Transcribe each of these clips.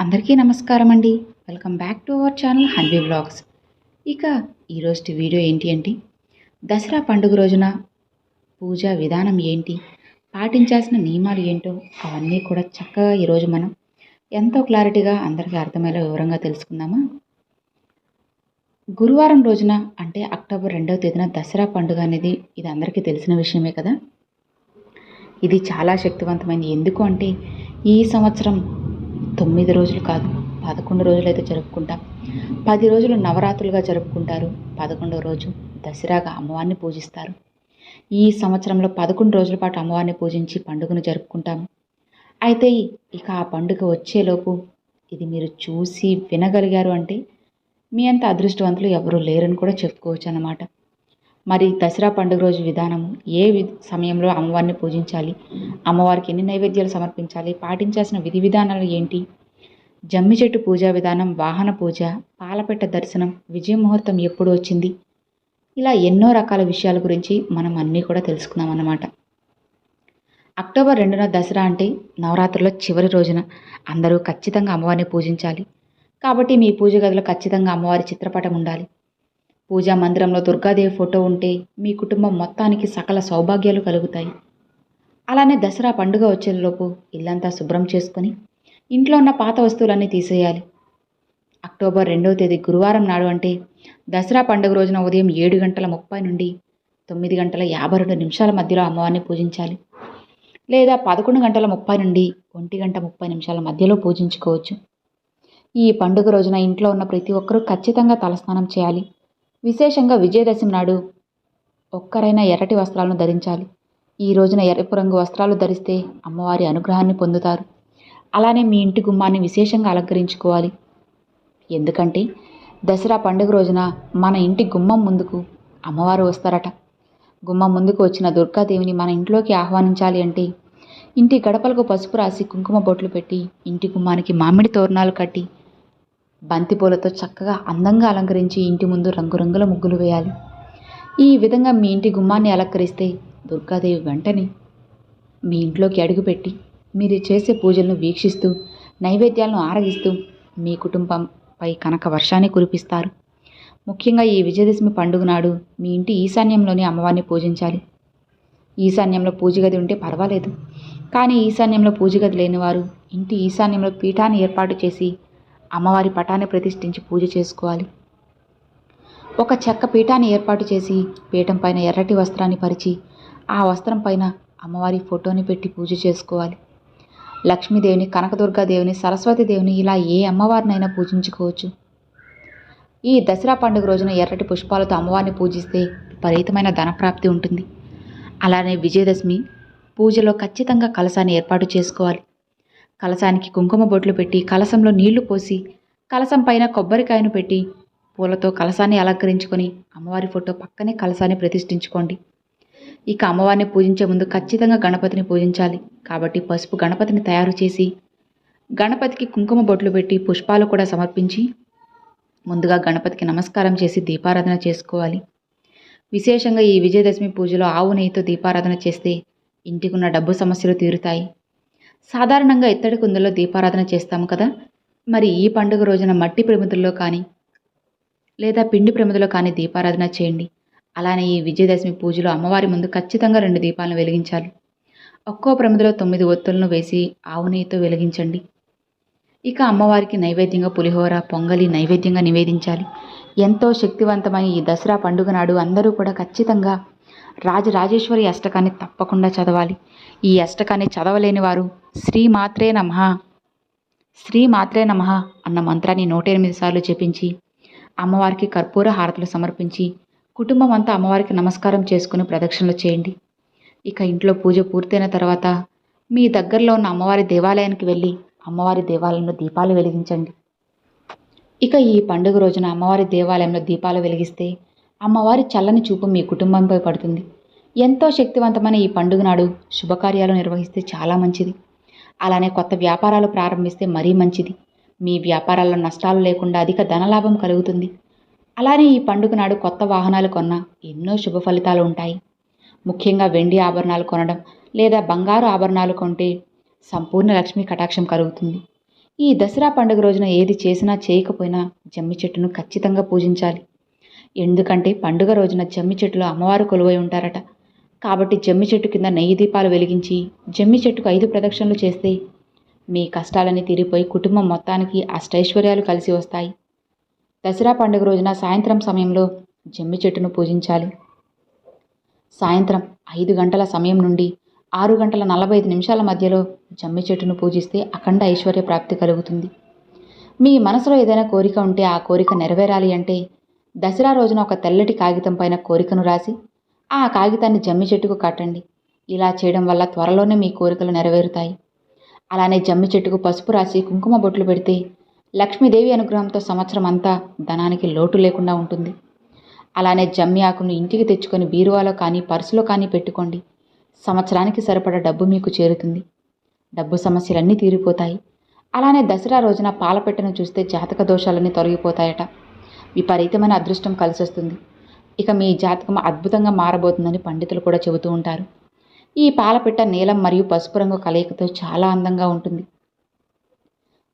అందరికీ నమస్కారం అండి welcome back to our channel Hanvi blogs ఇక ఈరోజు వీడియో ఏంటి అంటే దసరా పండుగ రోజున పూజా విధానం ఏంటి పాటించాల్సిన నియమాలు ఏంటో అవన్నీ కూడా చక్కగా ఈరోజు మనం ఎంతో క్లారిటీగా అందరికీ అర్థమయ్యేలా వివరంగా తెలుసుకుందామా? గురువారం రోజున అంటే అక్టోబర్ రెండవ తేదీన దసరా పండుగ అనేది ఇది అందరికీ తెలిసిన విషయమే కదా? ఇది చాలా శక్తివంతమైనది ఎందుకు అంటే ఈ సంవత్సరం తొమ్మిది రోజులు కాదు పదకొండు రోజులు అయితే జరుపుకుంటాం. పది రోజులు నవరాత్రులుగా జరుపుకుంటారు. పదకొండవ రోజు దసరాగా అమ్మవారిని పూజిస్తారు. ఈ సంవత్సరంలో పదకొండు రోజుల పాటు అమ్మవారిని పూజించి పండుగను జరుపుకుంటాము. అయితే ఇక ఆ పండుగ వచ్చేలోపు ఇది మీరు చూసి వినగలిగారు అంటే మీ అంత అదృష్టవంతులు ఎవరూ లేరని కూడా చెప్పుకోవచ్చు అన్నమాట మరి దసరా పండుగ రోజు విధానము ఏ సమయంలో అమ్మవారిని పూజించాలి? అమ్మవారికి ఎన్ని నైవేద్యాలు సమర్పించాలి? పాటించాల్సిన విధి విధానాలు ఏంటి? జమ్మి చెట్టు పూజా విధానం వాహన పూజ పాలపెట్ట దర్శనం విజయ ముహూర్తం ఎప్పుడు వచ్చింది? ఇలా ఎన్నో రకాల విషయాల గురించి మనం అన్నీ కూడా తెలుసుకుందాం అన్నమాట. అక్టోబర్ రెండున దసరా అంటే నవరాత్రిలో చివరి రోజున అందరూ ఖచ్చితంగా అమ్మవారిని పూజించాలి. కాబట్టి మీ పూజ గదిలో ఖచ్చితంగా అమ్మవారి చిత్రపటం ఉండాలి. పూజా మందిరంలో దుర్గాదేవి ఫోటో ఉంటే మీ కుటుంబం మొత్తానికి సకల సౌభాగ్యాలు కలుగుతాయి. అలానే దసరా పండుగ వచ్చేలోపు ఇల్లంతా శుభ్రం చేసుకొని ఇంట్లో ఉన్న పాత వస్తువులన్నీ తీసేయాలి. అక్టోబర్ రెండవ తేదీ గురువారం నాడు అంటే దసరా పండుగ రోజున ఉదయం ఏడు గంటల ముప్పై నుండి తొమ్మిది గంటల యాభై రెండు నిమిషాల మధ్యలో అమ్మవారిని పూజించాలి. లేదా పదకొండు గంటల ముప్పై నుండి ఒంటి గంట ముప్పై నిమిషాల మధ్యలో పూజించుకోవచ్చు. ఈ పండుగ రోజున ఇంట్లో ఉన్న ప్రతి ఒక్కరూ ఖచ్చితంగా తలస్నానం చేయాలి. విశేషంగా విజయదశమి నాడు ఒక్కరైనా ఎర్రటి వస్త్రాలను ధరించాలి. ఈ రోజున ఎరుపు రంగు వస్త్రాలు ధరిస్తే అమ్మవారి అనుగ్రహాన్ని పొందుతారు. అలానే మీ ఇంటి గుమ్మాన్ని విశేషంగా అలంకరించుకోవాలి. ఎందుకంటే దసరా పండుగ రోజున మన ఇంటి గుమ్మం ముందుకు అమ్మవారు వస్తారట. గుమ్మం ముందుకు వచ్చిన దుర్గాదేవిని మన ఇంట్లోకి ఆహ్వానించాలి అంటే ఇంటి గడపలకు పసుపు రాసి కుంకుమ బొట్లు పెట్టి ఇంటి గుమ్మానికి మామిడి తోరణాలు కట్టి బంతిపూలతో చక్కగా అందంగా అలంకరించి ఇంటి ముందు రంగురంగుల ముగ్గులు వేయాలి. ఈ విధంగా మీ ఇంటి గుమ్మాన్ని అలంకరిస్తే దుర్గాదేవి వెంటనే మీ ఇంట్లోకి అడుగుపెట్టి మీరు చేసే పూజలను వీక్షిస్తూ నైవేద్యాలను ఆరగిస్తూ మీ కుటుంబంపై కనక వర్షాన్ని కురిపిస్తారు. ముఖ్యంగా ఈ విజయదశమి పండుగ నాడు మీ ఇంటి ఈశాన్యంలోని అమ్మవారిని పూజించాలి. ఈశాన్యంలో పూజగది ఉంటే పర్వాలేదు. కానీ ఈశాన్యంలో పూజగది లేనివారు ఇంటి ఈశాన్యంలో పీఠాన్ని ఏర్పాటు చేసి అమ్మవారి పటాన్ని ప్రతిష్ఠించి పూజ చేసుకోవాలి. ఒక చెక్క పీఠాన్ని ఏర్పాటు చేసి పీఠం పైన ఎర్రటి వస్త్రాన్ని పరిచి ఆ వస్త్రం పైన అమ్మవారి ఫోటోని పెట్టి పూజ చేసుకోవాలి. లక్ష్మీదేవిని కనకదుర్గాదేవిని సరస్వతీదేవిని ఇలా ఏ అమ్మవారినైనా పూజించుకోవచ్చు. ఈ దసరా పండుగ రోజున ఎర్రటి పుష్పాలతో అమ్మవారిని పూజిస్తే విపరీతమైన ధనప్రాప్తి ఉంటుంది. అలానే విజయదశమి పూజలో ఖచ్చితంగా కలశాన్ని ఏర్పాటు చేసుకోవాలి. కలశానికి కుంకుమ బొట్లు పెట్టి కలశంలో నీళ్ళు పోసి కలశం పైన కొబ్బరికాయను పెట్టి పూలతో కలశాన్ని అలంకరించుకొని అమ్మవారి ఫోటో పక్కనే కలశాన్ని ప్రతిష్ఠించుకోండి. ఇక అమ్మవారిని పూజించే ముందు ఖచ్చితంగా గణపతిని పూజించాలి. కాబట్టి పసుపు గణపతిని తయారు చేసి గణపతికి కుంకుమ బొట్లు పెట్టి పుష్పాలు కూడా సమర్పించి ముందుగా గణపతికి నమస్కారం చేసి దీపారాధన చేసుకోవాలి. విశేషంగా ఈ విజయదశమి పూజలో ఆవు నెయ్యితో దీపారాధన చేస్తే ఇంటికున్న డబ్బు సమస్యలు తీరుతాయి. సాధారణంగా ఇత్తడి కుందల్లో దీపారాధన చేస్తాము కదా. మరి ఈ పండుగ రోజున మట్టి ప్రమిదల్లో కానీ లేదా పిండి ప్రమిదలో కానీ దీపారాధన చేయండి. అలానే ఈ విజయదశమి పూజలో అమ్మవారి ముందు ఖచ్చితంగా రెండు దీపాలను వెలిగించాలి. ఒక్కో ప్రమిదలో తొమ్మిది ఒత్తులను వేసి ఆవు నెయ్యితో వెలిగించండి. ఇక అమ్మవారికి నైవేద్యంగా పులిహోర పొంగలి నైవేద్యంగా నివేదించాలి. ఎంతో శక్తివంతమైన ఈ దసరా పండుగ నాడు అందరూ కూడా ఖచ్చితంగా రాజరాజేశ్వరి అష్టకాన్ని తప్పకుండా చదవాలి. ఈ అష్టకాన్ని చదవలేని వారు శ్రీ మాత్రే నమః. శ్రీ మాత్రే నమః అన్న మంత్రాన్ని నూట ఎనిమిది సార్లు జపించి అమ్మవారికి కర్పూర హారతులు సమర్పించి కుటుంబం అంతా అమ్మవారికి నమస్కారం చేసుకుని ప్రదక్షిణలు చేయండి. ఇక ఇంట్లో పూజ పూర్తయిన తర్వాత మీ దగ్గరలో ఉన్న అమ్మవారి దేవాలయానికి వెళ్ళి అమ్మవారి దేవాలయంలో దీపాలు వెలిగించండి. ఇక ఈ పండుగ రోజున అమ్మవారి దేవాలయంలో దీపాలు వెలిగిస్తే అమ్మవారి చల్లని చూపు మీ కుటుంబంపై పడుతుంది. ఎంతో శక్తివంతమైన ఈ పండుగ నాడు శుభకార్యాలు నిర్వహిస్తే చాలా మంచిది. అలానే కొత్త వ్యాపారాలు ప్రారంభిస్తే మరీ మంచిది. మీ వ్యాపారాల్లో నష్టాలు లేకుండా అధిక ధనలాభం కలుగుతుంది. అలానే ఈ పండుగ నాడు కొత్త వాహనాలు కొన్నా ఎన్నో శుభ ఫలితాలు ఉంటాయి. ముఖ్యంగా వెండి ఆభరణాలు కొనడం లేదా బంగారు ఆభరణాలు కొంటే సంపూర్ణ లక్ష్మీ కటాక్షం కలుగుతుంది. ఈ దసరా పండుగ రోజున ఏది చేసినా చేయకపోయినా జమ్మి చెట్టును ఖచ్చితంగా పూజించాలి. ఎందుకంటే పండుగ రోజున జమ్మి చెట్టులో అమ్మవారు కొలువై ఉంటారట. కాబట్టి జమ్మి చెట్టు కింద నెయ్యి దీపాలు వెలిగించి జమ్మి చెట్టుకు ఐదు ప్రదక్షిణలు చేస్తే మీ కష్టాలన్నీ తీరిపోయి కుటుంబం మొత్తానికి అష్టైశ్వర్యాలు కలిసి వస్తాయి. దసరా పండుగ రోజున సాయంత్రం సమయంలో జమ్మి చెట్టును పూజించాలి. సాయంత్రం ఐదు గంటల సమయం నుండి ఆరు గంటల నలభై ఐదు నిమిషాల మధ్యలో జమ్మి చెట్టును పూజిస్తే అఖండ ఐశ్వర్య ప్రాప్తి కలుగుతుంది. మీ మనసులో ఏదైనా కోరిక ఉంటే ఆ కోరిక నెరవేరాలి అంటే దసరా రోజున ఒక తెల్లటి కాగితం పైన కోరికను రాసి ఆ కాగితాన్ని జమ్మి చెట్టుకు కట్టండి ఇలా చేయడం వల్ల త్వరలోనే మీ కోరికలు నెరవేరుతాయి. అలానే జమ్మి చెట్టుకు పసుపు రాసి కుంకుమ బొట్లు పెడితే లక్ష్మీదేవి అనుగ్రహంతో సంవత్సరం అంతా ధనానికి లోటు లేకుండా ఉంటుంది. అలానే జమ్మి ఆకును ఇంటికి తెచ్చుకొని బీరువాలో కానీ పర్సులో కానీ పెట్టుకోండి. సంవత్సరానికి సరిపడా డబ్బు మీకు చేరుతుంది. డబ్బు సమస్యలన్నీ తీరిపోతాయి. అలానే దసరా రోజున పాలపెట్టను చూస్తే జాతక దోషాలన్నీ తొలగిపోతాయట. విపరీతమైన అదృష్టం కలిసొస్తుంది. ఇక మీ జాతకం అద్భుతంగా మారబోతుందని పండితులు కూడా చెబుతూ ఉంటారు. ఈ పాలపిట్ట నీలం మరియు పసుపు రంగు కలయికతో చాలా అందంగా ఉంటుంది.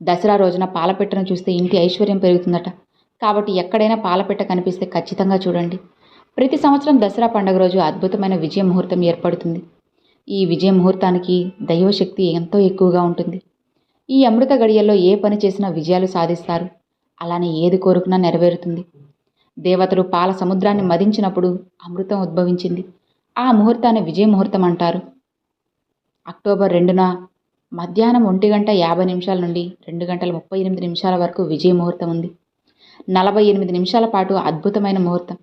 దసరా రోజున పాలపిట్టను చూస్తే ఇంటి ఐశ్వర్యం పెరుగుతుందట. కాబట్టి ఎక్కడైనా పాలపిట్ట కనిపిస్తే ఖచ్చితంగా చూడండి. ప్రతి సంవత్సరం దసరా పండుగ రోజు అద్భుతమైన విజయ ముహూర్తం ఏర్పడుతుంది. ఈ విజయ ముహూర్తానికి దైవశక్తి ఎంతో ఎక్కువగా ఉంటుంది. ఈ అమృత గడియల్లో ఏ పని చేసినా విజయాలు సాధిస్తారు. అలానే ఏది కోరుకున్నా నెరవేరుతుంది. దేవతలు పాల సముద్రాన్ని మదించినప్పుడు అమృతం ఉద్భవించింది. ఆ ముహూర్తాన్ని విజయ ముహూర్తం అంటారు. అక్టోబర్ రెండున మధ్యాహ్నం ఒంటి గంట యాభై నిమిషాల నుండి రెండు గంటల ముప్పై ఎనిమిది నిమిషాల వరకు విజయ ముహూర్తం ఉంది. నలభై ఎనిమిది నిమిషాల పాటు అద్భుతమైన ముహూర్తం.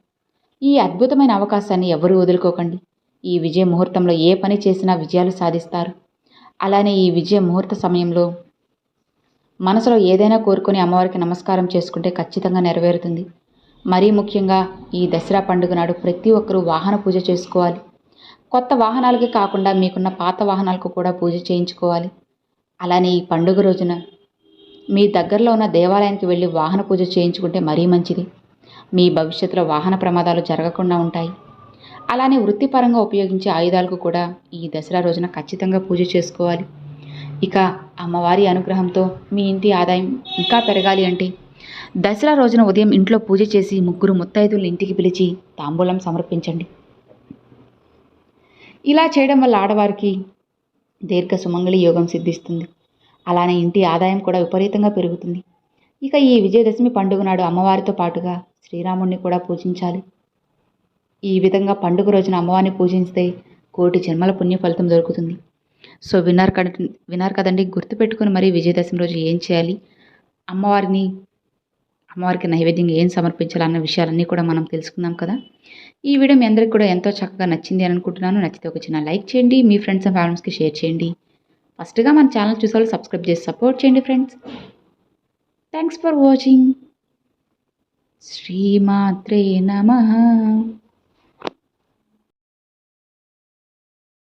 ఈ అద్భుతమైన అవకాశాన్ని ఎవరూ వదులుకోకండి. ఈ విజయ ముహూర్తంలో ఏ పని చేసినా విజయాలు సాధిస్తారు. అలానే ఈ విజయ ముహూర్త సమయంలో మనసులో ఏదైనా కోరుకొని అమ్మవారికి నమస్కారం చేసుకుంటే ఖచ్చితంగా నెరవేరుతుంది. మరీ ముఖ్యంగా ఈ దసరా పండుగ నాడు ప్రతి ఒక్కరూ వాహన పూజ చేసుకోవాలి. కొత్త వాహనాలకి కాకుండా మీకున్న పాత వాహనాలకు కూడా పూజ చేయించుకోవాలి. అలానే ఈ పండుగ రోజున మీ దగ్గరలో ఉన్న దేవాలయానికి వెళ్ళి వాహన పూజ చేయించుకుంటే మరీ మంచిది. మీ భవిష్యత్తులో వాహన ప్రమాదాలు జరగకుండా ఉంటాయి. అలానే వృత్తిపరంగా ఉపయోగించే ఆయుధాలకు కూడా ఈ దసరా రోజున ఖచ్చితంగా పూజ చేసుకోవాలి. ఇక అమ్మవారి అనుగ్రహంతో మీ ఇంటి ఆదాయం ఇంకా పెరగాలి అంటే దసరా రోజున ఉదయం ఇంట్లో పూజ చేసి ముగ్గురు ముత్తైదుల్ని ఇంటికి పిలిచి తాంబూలం సమర్పించండి. ఇలా చేయడం వల్ల ఆడవారికి దీర్ఘ సుమంగళి యోగం సిద్ధిస్తుంది. అలానే ఇంటి ఆదాయం కూడా విపరీతంగా పెరుగుతుంది. ఇక ఈ విజయదశమి పండుగ నాడు అమ్మవారితో పాటుగా శ్రీరాముడిని కూడా పూజించాలి. ఈ విధంగా పండుగ రోజున అమ్మవారిని పూజిస్తే కోటి జన్మల పుణ్య ఫలితం దొరుకుతుంది. సో విన్నారు కడ విన్నారు కదండి. గుర్తుపెట్టుకుని మరి విజయదశమి రోజు ఏం చేయాలి? అమ్మవారిని అమ్మవారికి నైవేద్యంగా ఏం సమర్పించాలన్న విషయాలన్నీ కూడా మనం తెలుసుకుందాం కదా. ఈ వీడియో మీ అందరికి కూడా ఎంతో చక్కగా నచ్చింది అని అనుకుంటున్నాను. నచ్చితే ఒక చిన్న లైక్ చేయండి. మీ ఫ్రెండ్స్ అండ్ ఫ్యామిలీస్కి షేర్ చేయండి. ఫస్ట్గా మన ఛానల్ చూసేవాళ్ళు సబ్స్క్రైబ్ చేసి సపోర్ట్ చేయండి ఫ్రెండ్స్. Thanks for watching. శ్రీమాత్రే నమ.